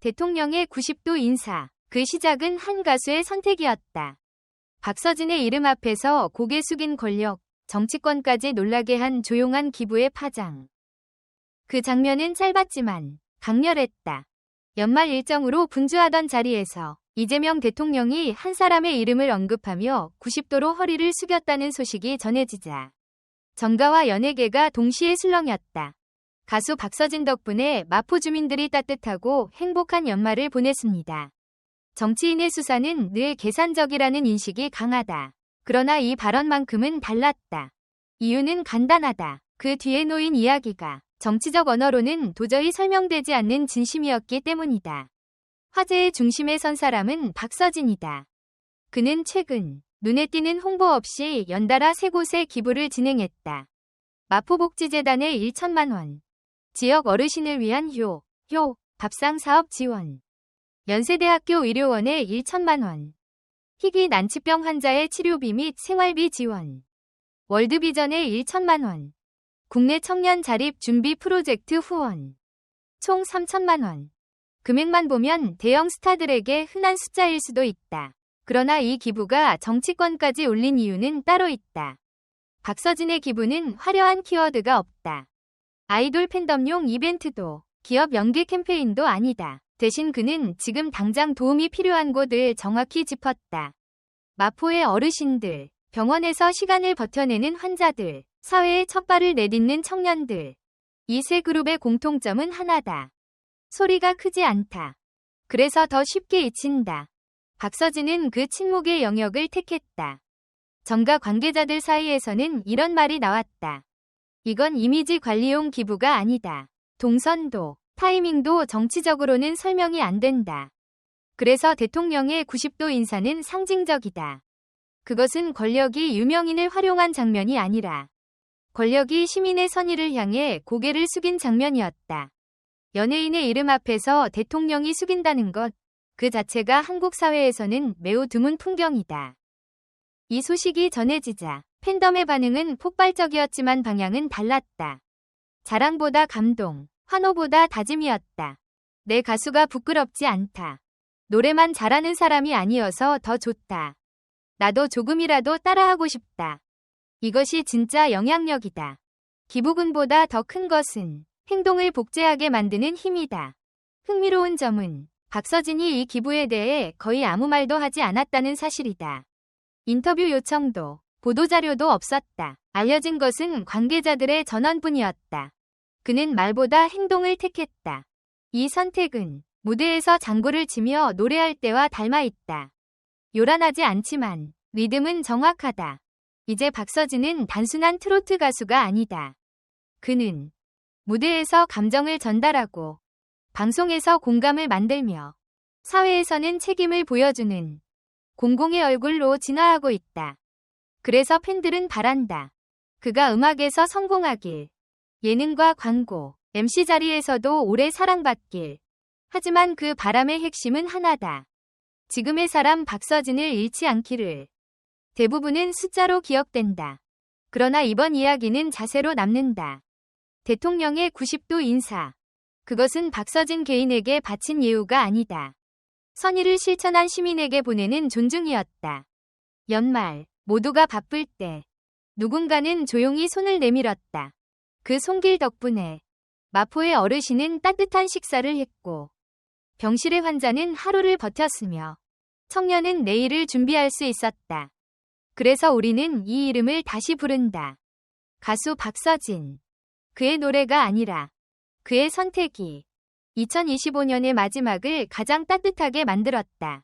대통령의 90도 인사. 그 시작은 한 가수의 선택이었다. 박서진의 이름 앞에서 고개 숙인 권력, 정치권까지 놀라게 한 조용한 기부의 파장. 그 장면은 짧았지만 강렬했다. 연말 일정으로 분주하던 자리에서 이재명 대통령이 한 사람의 이름을 언급하며 90도로 허리를 숙였다는 소식이 전해지자 정가와 연예계가 동시에 술렁였다. 가수 박서진 덕분에 마포 주민들이 따뜻하고 행복한 연말을 보냈습니다. 정치인의 수사는 늘 계산적이라는 인식이 강하다. 그러나 이 발언만큼은 달랐다. 이유는 간단하다. 그 뒤에 놓인 이야기가 정치적 언어로는 도저히 설명되지 않는 진심이었기 때문이다. 화제의 중심에 선 사람은 박서진이다. 그는 최근 눈에 띄는 홍보 없이 연달아 세 곳에 기부를 진행했다. 마포복지재단에 1천만 원, 지역 어르신을 위한 효, 효, 밥상 사업 지원, 연세대학교 의료원에 1천만 원, 희귀 난치병 환자의 치료비 및 생활비 지원, 월드비전에 1천만 원, 국내 청년 자립 준비 프로젝트 후원, 총 3천만 원. 금액만 보면 대형 스타들에게 흔한 숫자일 수도 있다. 그러나 이 기부가 정치권까지 올린 이유는 따로 있다. 박서진의 기부는 화려한 키워드가 없다. 아이돌 팬덤용 이벤트도 기업 연계 캠페인도 아니다. 대신 그는 지금 당장 도움이 필요한 곳을 정확히 짚었다. 마포의 어르신들, 병원에서 시간을 버텨내는 환자들, 사회의 첫 발을 내딛는 청년들. 이 세 그룹의 공통점은 하나다. 소리가 크지 않다. 그래서 더 쉽게 잊힌다. 박서진은 그 침묵의 영역을 택했다. 정가 관계자들 사이에서는 이런 말이 나왔다. 이건 이미지 관리용 기부가 아니다. 동선도, 타이밍도 정치적으로는 설명이 안 된다. 그래서 대통령의 90도 인사는 상징적이다. 그것은 권력이 유명인을 활용한 장면이 아니라 권력이 시민의 선의를 향해 고개를 숙인 장면이었다. 연예인의 이름 앞에서 대통령이 숙인다는 것, 그 자체가 한국 사회에서는 매우 드문 풍경이다. 이 소식이 전해지자 팬덤의 반응은 폭발적이었지만 방향은 달랐다. 자랑보다 감동, 환호보다 다짐이었다. 내 가수가 부끄럽지 않다. 노래만 잘하는 사람이 아니어서 더 좋다. 나도 조금이라도 따라하고 싶다. 이것이 진짜 영향력이다. 기부금보다 더 큰 것은 행동을 복제하게 만드는 힘이다. 흥미로운 점은 박서진이 이 기부에 대해 거의 아무 말도 하지 않았다는 사실이다. 인터뷰 요청도 보도자료도 없었다. 알려진 것은 관계자들의 전원뿐이었다. 그는 말보다 행동을 택했다. 이 선택은 무대에서 장구를 치며 노래할 때와 닮아 있다. 요란하지 않지만 리듬은 정확하다. 이제 박서진은 단순한 트로트 가수가 아니다. 그는 무대에서 감정을 전달하고 방송에서 공감을 만들며 사회에서는 책임을 보여주는 공공의 얼굴로 진화하고 있다. 그래서 팬들은 바란다. 그가 음악에서 성공하길. 예능과 광고, MC 자리에서도 오래 사랑받길. 하지만 그 바람의 핵심은 하나다. 지금의 사람 박서진을 잃지 않기를. 대부분은 숫자로 기억된다. 그러나 이번 이야기는 자세로 남는다. 대통령의 90도 인사. 그것은 박서진 개인에게 바친 예우가 아니다. 선의를 실천한 시민에게 보내는 존중이었다. 연말, 모두가 바쁠 때, 누군가는 조용히 손을 내밀었다. 그 손길 덕분에 마포의 어르신은 따뜻한 식사를 했고, 병실의 환자는 하루를 버텼으며, 청년은 내일을 준비할 수 있었다. 그래서 우리는 이 이름을 다시 부른다. 가수 박서진. 그의 노래가 아니라 그의 선택이 2025년의 마지막을 가장 따뜻하게 만들었다.